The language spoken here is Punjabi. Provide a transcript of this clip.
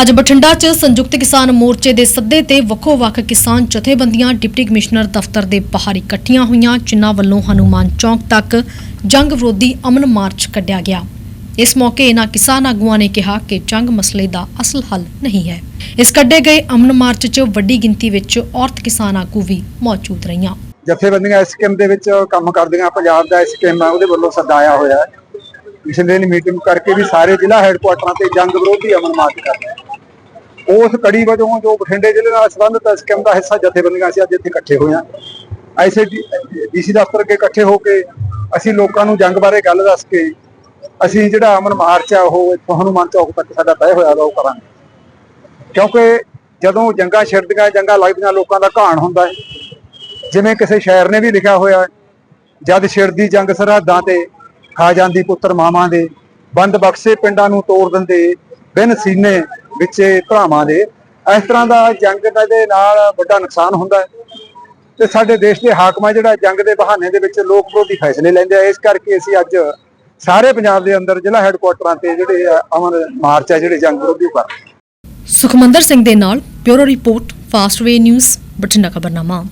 ਅੱਜ ਬਠਿੰਡਾ 'ਚ ਸੰਯੁਕਤ ਕਿਸਾਨ ਮੋਰਚੇ ਦੇ ਸੱਦੇ ਤੇ ਵੱਖੋ-ਵੱਖ ਕਿਸਾਨ ਜਥੇਬੰਦੀਆਂ, ਡਿਪਟੀ ਕਮਿਸ਼ਨਰ ਦਫ਼ਤਰ ਦੇ ਬਾਹਰ ਇਕੱਠੀਆਂ ਹੋਈਆਂ, ਜਿਨ੍ਹਾਂ ਵੱਲੋਂ ਹਨੂਮਾਨ ਚੌਕ ਤੱਕ ਜੰਗ ਵਿਰੋਧੀ ਅਮਨ ਮਾਰਚ ਕੱਢਿਆ ਗਿਆ। ਇਸ ਮੌਕੇ ਇਹਨਾਂ ਕਿਸਾਨ ਆਗੂਆਂ ਨੇ ਕਿਹਾ ਕਿ ਜੰਗ ਮਸਲੇ ਦਾ ਅਸਲ ਹੱਲ ਨਹੀਂ ਹੈ। ਇਸ ਕੱਢੇ ਗਏ ਅਮਨ ਮਾਰਚ 'ਚ ਵੱਡੀ ਗਿਣਤੀ ਵਿੱਚ ਔਰਤ ਕਿਸਾਨ ਆਗੂ ਵੀ ਮੌਜੂਦ ਰਹੀਆਂ। ਜਥੇਬੰਦੀਆਂ ਇਸ ਸਕੀਮ ਦੇ ਵਿੱਚ ਕੰਮ ਕਰਦੀਆਂ, ਪੰਜਾਬ ਦਾ ਸਕੀਮ ਆ ਉਹਦੇ ਵੱਲੋਂ ਸੱਦਾ ਆਇਆ ਹੋਇਆ ਹੈ। ਪਿਛਲੇ ਦਿਨ ਮੀਟਿੰਗ ਕਰਕੇ ਵੀ ਸਾਰੇ ਜ਼ਿਲ੍ਹਾ ਹੈੱਡਕੁਆਟਰਾਂ ਤੇ ਜੰਗ ਵਿਰੋਧੀ ਅਮਨ ਮਾਰਚ ਕਰ ਰਹੇ ਉਸ ਕੜੀ ਵਜੋਂ ਜੋ ਬਠਿੰਡੇ ਜ਼ਿਲ੍ਹੇ ਨਾਲ ਸੰਬੰਧਿਤ ਇਸ ਸਕੀਮ ਦਾ ਹਿੱਸਾ ਜਥੇਬੰਦੀਆਂ ਅਸੀਂ ਅੱਜ ਇੱਥੇ ਇਕੱਠੇ ਹੋਏ ਹਾਂ। ਐਸੇ ਡੀਸੀ ਦਫ਼ਤਰ ਅੱਗੇ ਇਕੱਠੇ ਹੋ ਕੇ ਅਸੀਂ ਲੋਕਾਂ ਨੂੰ ਜੰਗ ਬਾਰੇ ਗੱਲ ਦੱਸ ਕੇ ਅਸੀਂ ਜਿਹੜਾ ਅਮਨ ਮਾਰਚ ਆ, ਉਹ ਇੱਥੋਂ ਹਨੂੰਮਾਨ ਚੌਕ ਤੱਕ ਸਾਡਾ ਤੈਅ ਹੋਇਆ ਵਾ, ਉਹ ਕਰਾਂਗੇ। ਕਿਉਂਕਿ ਜਦੋਂ ਜੰਗਾਂ ਛਿੜਦੀਆਂ, ਜੰਗਾਂ ਲੱਗਦੀਆਂ, ਲੋਕਾਂ ਦਾ ਘਾਣ ਹੁੰਦਾ ਹੈ। ਜਿਵੇਂ ਕਿਸੇ ਸ਼ਾਇਰ ਨੇ ਵੀ ਲਿਖਿਆ ਹੋਇਆ ਜਦ ਛਿੜਦੀ ਜੰਗ ਸਰਹੱਦਾਂ ਤੇ ਖਾ ਜਾਂਦੀ ਪੁੱਤਰ ਮਾਵਾਂ ਦੇ, ਬੰਦ ਬਖਸ਼ੇ ਪਿੰਡਾਂ ਨੂੰ ਤੋੜ ਦਿੰਦੇ, ਬਿਨ ਸੀਨੇ ਵਿੱਚੇ ਭਰਾਵਾਂ ਦੇ, ਇਸ ਤਰ੍ਹਾਂ ਦਾ ਜੰਗ ਦਾ ਦੇ ਨਾਲ ਵੱਡਾ ਨੁਕਸਾਨ ਹੁੰਦਾ ਤੇ ਸਾਡੇ ਦੇਸ਼ ਦੇ ਹਾਕਮਾਂ ਜਿਹੜਾ ਜੰਗ ਦੇ ਬਹਾਨੇ ਦੇ ਵਿੱਚ ਲੋਕ ਵਿਰੋਧੀ ਫੈਸਲੇ ਲੈਂਦੇ ਆ, ਇਸ ਕਰਕੇ ਅਸੀਂ ਅੱਜ ਸਾਰੇ ਪੰਜਾਬ ਦੇ ਅੰਦਰ ਜ਼ਿਲ੍ਹਾ ਹੈੱਡਕੁਆਟਰਾਂ ਤੇ ਜਿਹੜੇ ਅਮਨ ਮਾਰਚ ਆ, ਜਿਹੜੇ ਜੰਗ ਵਿਰੋਧੀ ਕਰ ਸੁਖਮੰਦਰ ਸਿੰਘ ਦੇ ਨਾਲ bureau report Fastway news, Bathinda ਖਬਰਨਾਮਾ।